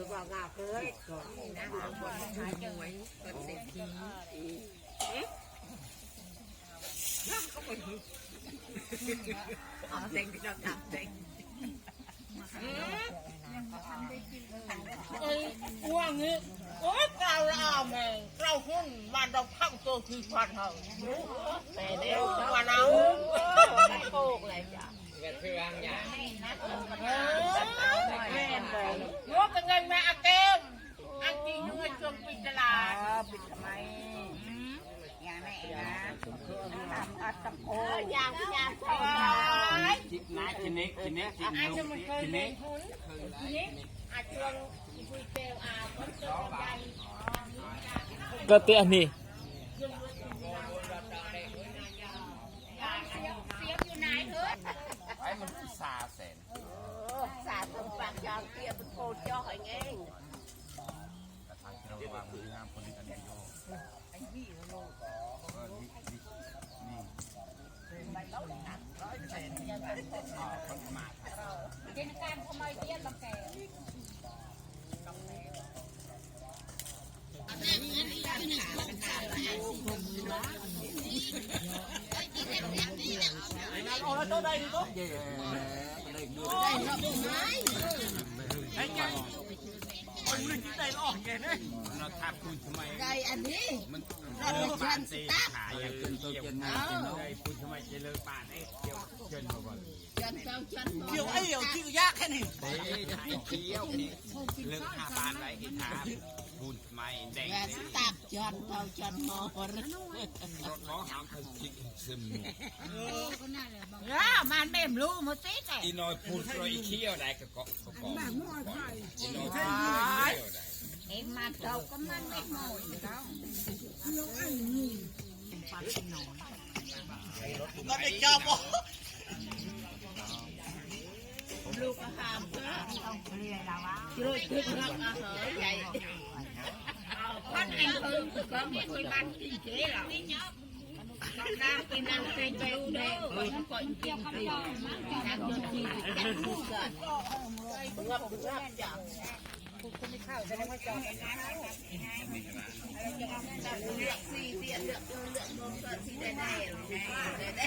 คือว่างาเคยก่อนนะบางคนขายหวยเปิดเศรษฐีเอ๋อเซ็งพี่น้องจับเซ็งเอ้ยอ้วงนี้โอ้ยกาวลาแม่งเราหุ้นมันเราพังตัวคือพันเหรอแต่เดี๋ยววันเอาโชคเลยจ้ะแม่อนเลยว่าเป็นไง แม่อาเกมอันจริงยังไงช่วงปิดตลาดปิดทำไมอย่าแม่นะทำอัตโกอยางอยางใช่นะกินเน็กกินเน็กกินอาจนุจะมันเคยกินเล่เน็นกหุ้นทีนี้อาจจะคุยเซลอาคนเจอใจก็เตี้ยนี่ไอ้มันซาแสนสาธุปากยาวเตี้ย เป็นโคจ่อยเองแต่ทางที่เราวา เออนี่นี่นี่เราทำคุณทำไมใจอันนี้มันเลิกปานตีขาอย่างเกี่ยวได้คุณทำไมจะเลิกปานไอ้เกี่ยวเชิญมาก่อนจันเจ้าจันเกี่ยวไอ้เดี๋ยวที่ยากแค่นี้เฮ้ยจะให้เที่ยวนี่เลิกหาปานไรไอ้ทาคุณ ทำไมแดงแหวนตับจันเจ้าจันมอรรถน้องหามเขาจิกซึมย่ามันเต็มรู้มาสิแต่อีน้อยพูดรอยเขี้ยวได้ก็เกาะก็เกาะอีน้อยพูดรอยเขี้ยวได้เอ็มมาเจ้าก็มันไม่หมดแล้วก็ได้จับลูกหามก็ช่วยพึ่งรักอาหารใหญ่ท่านเองพึ่ง ก็ไม่เคยบ้านกินเจ๊หรอกนางเป็นนางเป็นเจ้าเด็กคนก่อนกินไปนางจนที่จะพูดกันงับงับจับเลือกสี่เสียเลือกเลือกนมก็ที่ได้ได้ได้ได้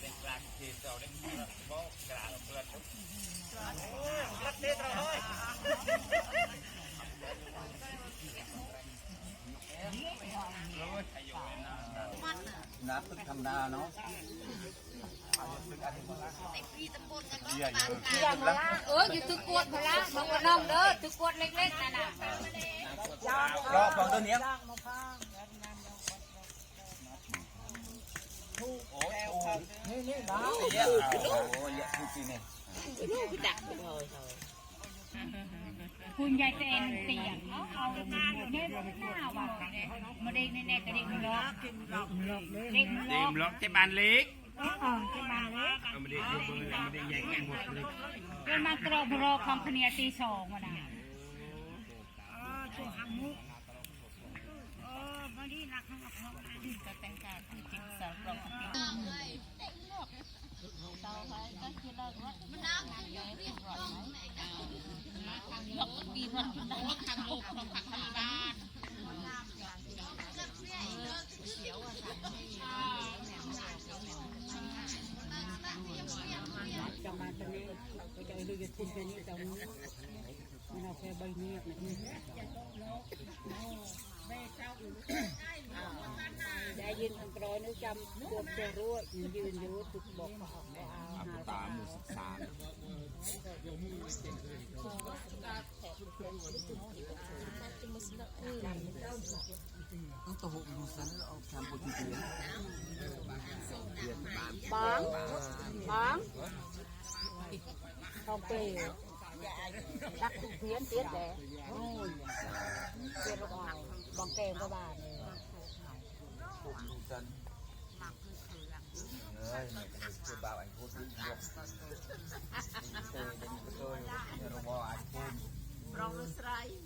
เป็นกลางที่เราได้ก็กลางเพื่อนทุก นับตึกธรรมดาเนาะเอออยู่ตึกกวดพละบางวันน้องเด้อตึกกวดเล็กๆนั่นน่ะรอบของตัวเนี้ยนี่นี่นะโอ้ยเยอะจริงๆเนี่ยคุณยายเจนเตียงเอาเอาเนี่ยหน้าว่ะมาเด็ กแน่ๆกระเด็กมันล็อกเด็กมันเต็ล็อมกล็อกที่บ้านเล็กเออจะมาเลยเอามาเด็กยกมือเอามาเด็กแย่งกันหมดเลยเดินมากรอบรอของคเนียตีสองมาน่ะก็แต่งการที่จิตสาวรองตีจะ ค่ใบเงียบนะได้ยินอังกรอยนึกจำปวดจะรู้ยืนอยู่ตุกบอกอาเอาตาหมูสิบสามต้องตัวหกดูสันเอาทำปกติบางบางทองเปย์ รักทุกเพี้ยนเตี้ยแต่โอ้ยเตี้ยลูกอ่อนบางแกงก็บานเลยดูสันเฮ้ยคือบ่าวไอ้พูดที่ยกเตยเดินเตยเนี่ยเราบอกไอ้พูดรองสไลด์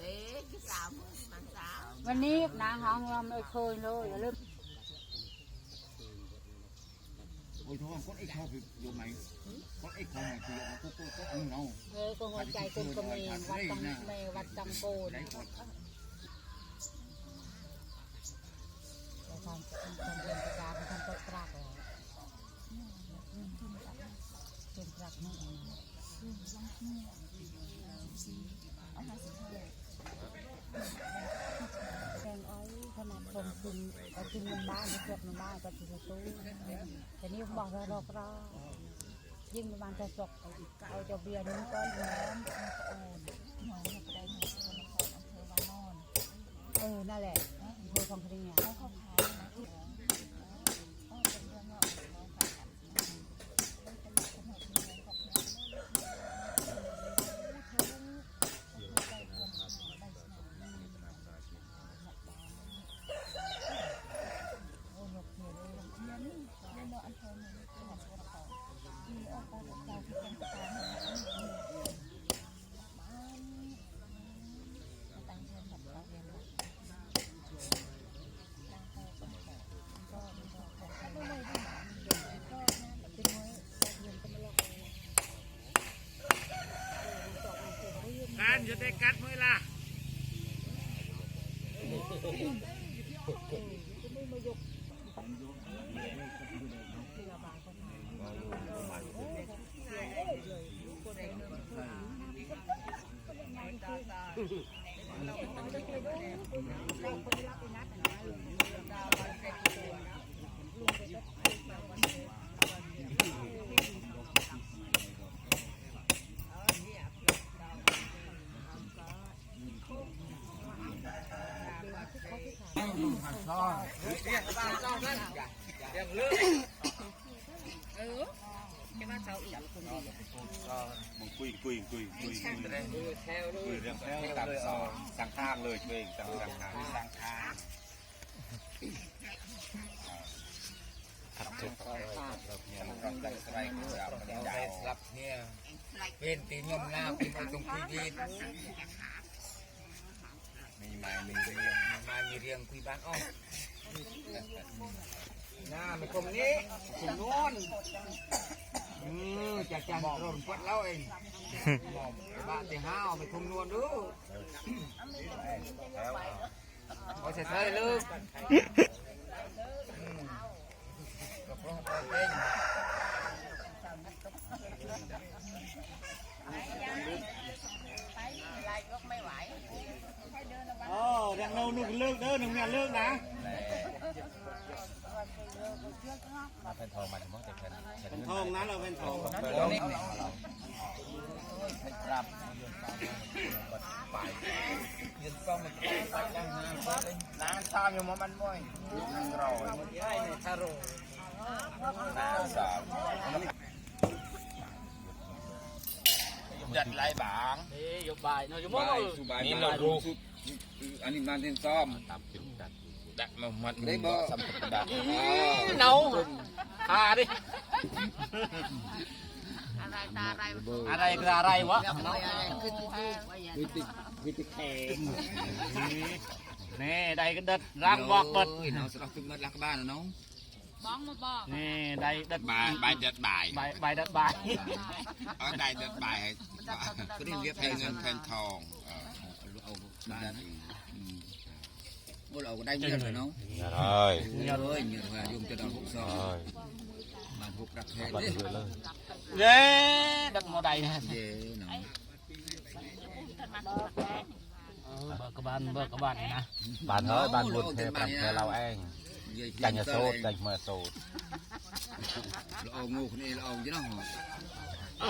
เอ๊ะสามมันสามวันนี้นางห้องเราไม่เคยเลยอย่าลืม โอ้ยท้องคนไอ้ชอบอยู่ไหมคนไอ้คนไหนคือเอาก็ก็ก็เอาเนาเออก็หัวใจคนกระเมนวัดตังเมวัดตังโกนได้กดแต่ทำทำเรียนประจาทำต้นกรากแล้วต้นกรากนี่แกง อ้อยขนาดคนกินเอากินในบ้านเก็บในบ้านก็กินตู้แต่นี่บอกเรารอกรอยิ่งในบ้านจะสกเอาจะเบียร์นี้ก้อนน้ำเออนั่นแหละอำเภอคลองพลีเนี่ยเจะได้กัดมั จะมาเช้าอีกคนดีมึงคุยคุยคุยคุยคุยเลคุยเรื่องแค่ตามซองสังข้างเลยช่วยสังสังข้างสังข้างขับถึงเราเนี่ยมันก็ได้สไลด์เราเราได้รับเนี่ยเป็นตีนยมหน้าเป็นตรงที่ดีมีมามีเรียงมีมามีเรียงคุยบ้านอ้อ หน้าไม่คมนี้คมโน้นอืมจากจันทร์รนพัดเล่าเองบอกบ้านที่ห้าวไม่คมนวลดูเอาเสร็จเลยลูกอ๋อดังเราหนุ่มเลิกเด้อหนุ่มงานเลิกนะ มาเป็นทองมาถึงมั้งแต่เป็นเป็นทองนะเราเป็นทองให้ปรับไปยืนซ่อมมันไปดังน้ำน้ำซ้ำอยู่มันม่อยนั่งรอมันย้ในทารุน้ำซ้ำจัดไรบางยกบายเนาะยบายนี่เรารู้อันนี้มันเป็นซ่อมตามจุด ดดักมันมันได้บ่สัมผัสดักเนาหาดิอะไรตาอะไรอะไรคืออะไรวะขึ้นที่ที่ว่าอย่างวิธีวิธีแข่งนี่ได้ก็ดัดร่างบอกเบิดเราสลับจุดมัดลักบ้านเนาะบ้องมาบอกนี่ได้ดัดบ่ายบายเด็ดบ่ายใบใบดัดบายเอาได้เด็ดบ่ายก็เรียกแทนเงินแทนทองเออเอาบ้านพวกเราก็ได้ เงินเลยเนาะใช่เงินเลยเงินว่ายุ่งจะโดนหกซองมาหกรักแท้เด้เย้ดัดโมได้นะเย่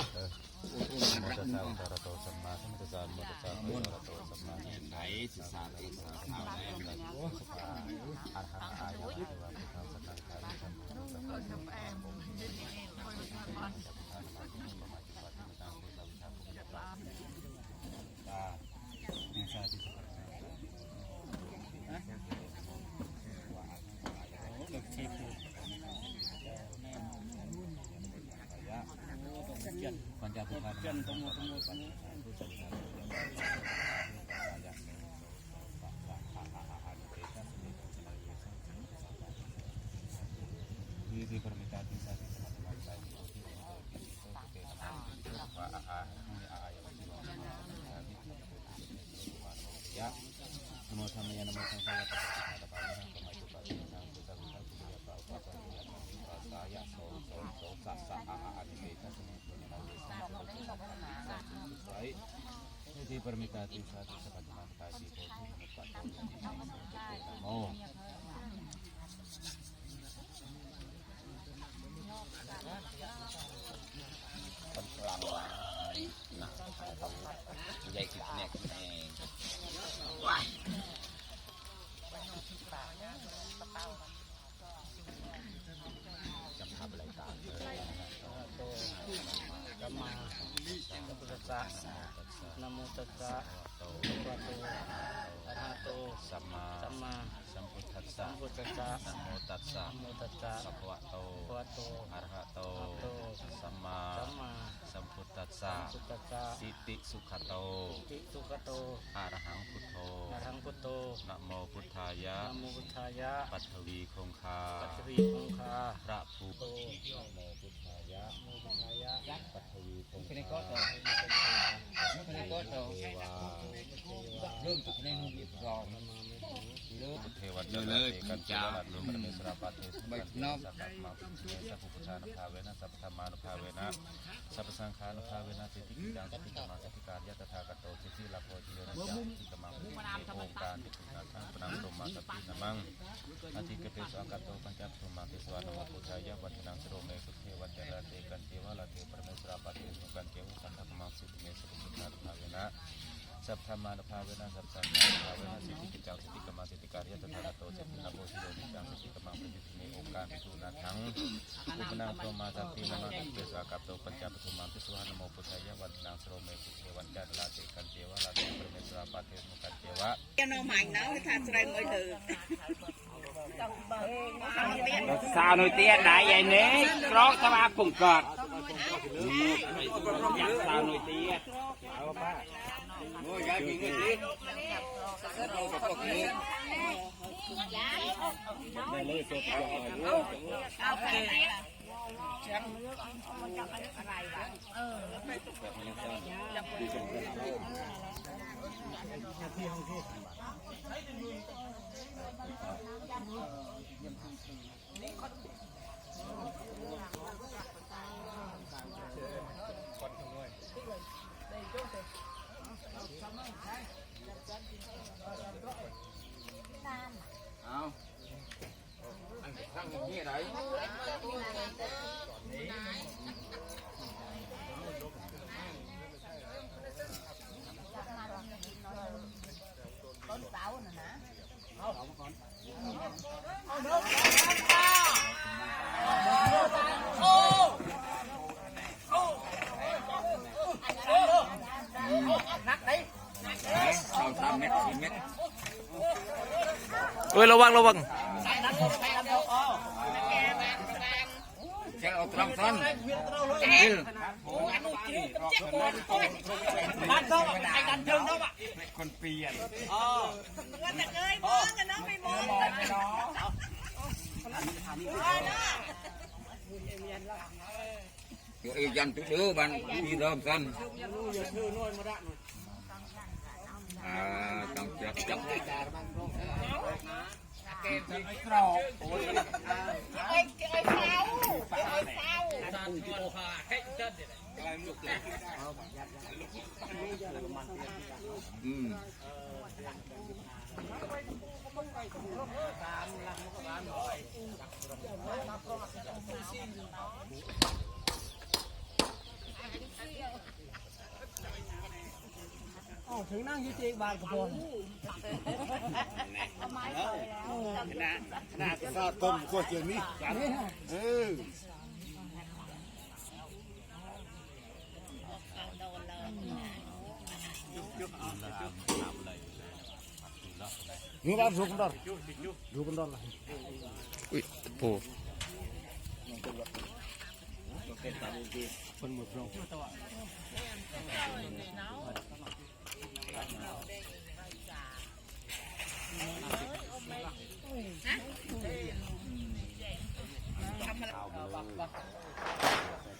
เนาะเบิกกบานเบิกกบานนี่นะบ้านเฮ้ยบ้านบุญเทพบ้านเทเราเองจันยโสดจันเมื่อโสด เราเอางูคนนี้เราเอาจะน้อง ตัสสะอุตตรโตสัมมาสัมพุทธัสสะโมตัสสะภะคะวะโตสัมมาสัมพุทธัสสะ ไอ้สิสาติสาขาวแน่ อะระหังอายะเทวะพุทธังสังฆาริสัมพุทธัสสะสัมมาสัมพุทธัสสะตาปิสาติสุขะ ปัญจ พุทธาจันตโมตโม วิธีปรมิตาติสาธิสมาธิมาใจโอทิโอโตติโตนะโม คนกลางวันนะต้องใหญ่ขึ้นแน่ขึ้นแน่จำทำอะไรตามเลย สัมมาสัมพุทธัสสะนะโมตัสสะ โต ภะคะวะโตอะระหะโต สัมมา สัมมา สัมพุทธัส สั สะ มพุทธัสสะ นะโมตัสสะ นะโมตัสสะ สัพพะโต ภะคะวะโต อะระหะโต โต สัมมา สัมมา สัมพุทธัสสะ สุตตัสสะ สิติสุขโต ติสุขโต อะระหังพุทโธ อะระหังพุท โตนะโมพุทธายะนะโมพุทธายะ ปัทวีคงคา ปัจจรีคงคา พระภูโตนะโมพุทธายะโมพุทธายะ ปัทวีคงคนนี้คาก็ต่อคนนี้ก็ต่อเทวาเริ่มจากในนุ่มรอง เลิศเทวดาเลกันจาลุมเมสราปาเทสุกันเทสัพพะมาพุเมสัพพุทธานุภาเวนะสัพพธรรมานุภาเวนะสัพพสังฆานุภาเวนะสิทธิกิจังสิทธิกรรมสิทธิการยะตถาคโตสิทธิลาโพธิโยนะจังสิทธิกรรมังสิทธิโอการสิทธินาคังปนังโรมาสัพพินามังอธิกเปสอังกัตโตปัญจพุมังติสวานโมพุทธายะวัด สัพพมานุภาเวนะสัพสังฆานุภาเวนะสิทธิกิจจังสิทธิกรรมสิทธิการยะตถาคโตสิทธินาโพธิโยนิจังสิทธิกรรมปฏิทิเนองค์การปิตุนาทังอุปนังโทมาสัพพินามังเกสากัปโตปัญจปฐุมังติสุวรรณโมพุทธายะวันนังสโรเมสุเทวันจันลาเตกันเทวะลาเตปรเมสราปาเทมุกันเทวะ cho nó mạnh nó tha sợi mới thử สาวนุ่ยเตี้ยได้ใหญ่เน้กรอกสมายปุ่งกอดสาวนุ่ยเตี้ย โอ้ยยายกินเงินดิเราก็พวกนี้เอาอันตั้งอย่างนี้ไรเอาสามเม็ดสี่เม็ด เอ้ยระวังระวังแกเอาตรังซ้อนบ้านเขาไอ้กันเชิงเขาอะคนเปลี่ยน Con thật ơi, món cái nó mới món เดี๋ยวอีกยันตุ้ดื้อบันมีเริ่มซ้อน อ่าต้องจับจับเก็บไอ้กรอกโอ้ยไอ้ไอ้เฝ้าไอ้เฝ้าอุ้ยที่โอฮาให้เดินเดี๋ยวอะไรมึงลูกอืมตาลัก็ตามหน่อย ถึงนั่งอยู่ที่บ้านกระพนเอาไม้ไปแล้วน่าซาต้มก็เจียงนี้เออนี่บ้านสุกดอนดูกันดอนละอุ้ยโอ้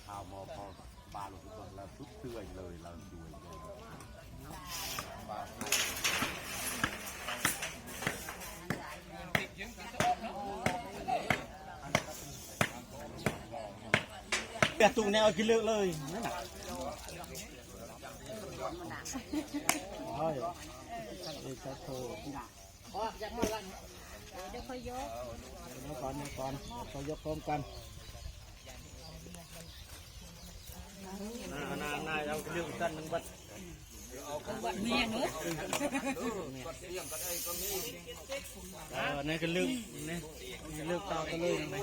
ข้าวมอพอบ้านเราทุกคนแล้วทุกเตือนเลยเราช่วยเลยแกตุงแนวกินเลือกเลยนั่นน่ะ โอ้ยเด็กโทเดี๋ยวค่อยยกเดี๋ยวก่อนเดี๋ยวก่อนเขายกพร้อมกันน่าน่าน่าเอาเรื่องกันนึงบัดเนี่ยเนอะเออนี่ก็เลือกนี่นี่เลือกต่อกันเลยไหม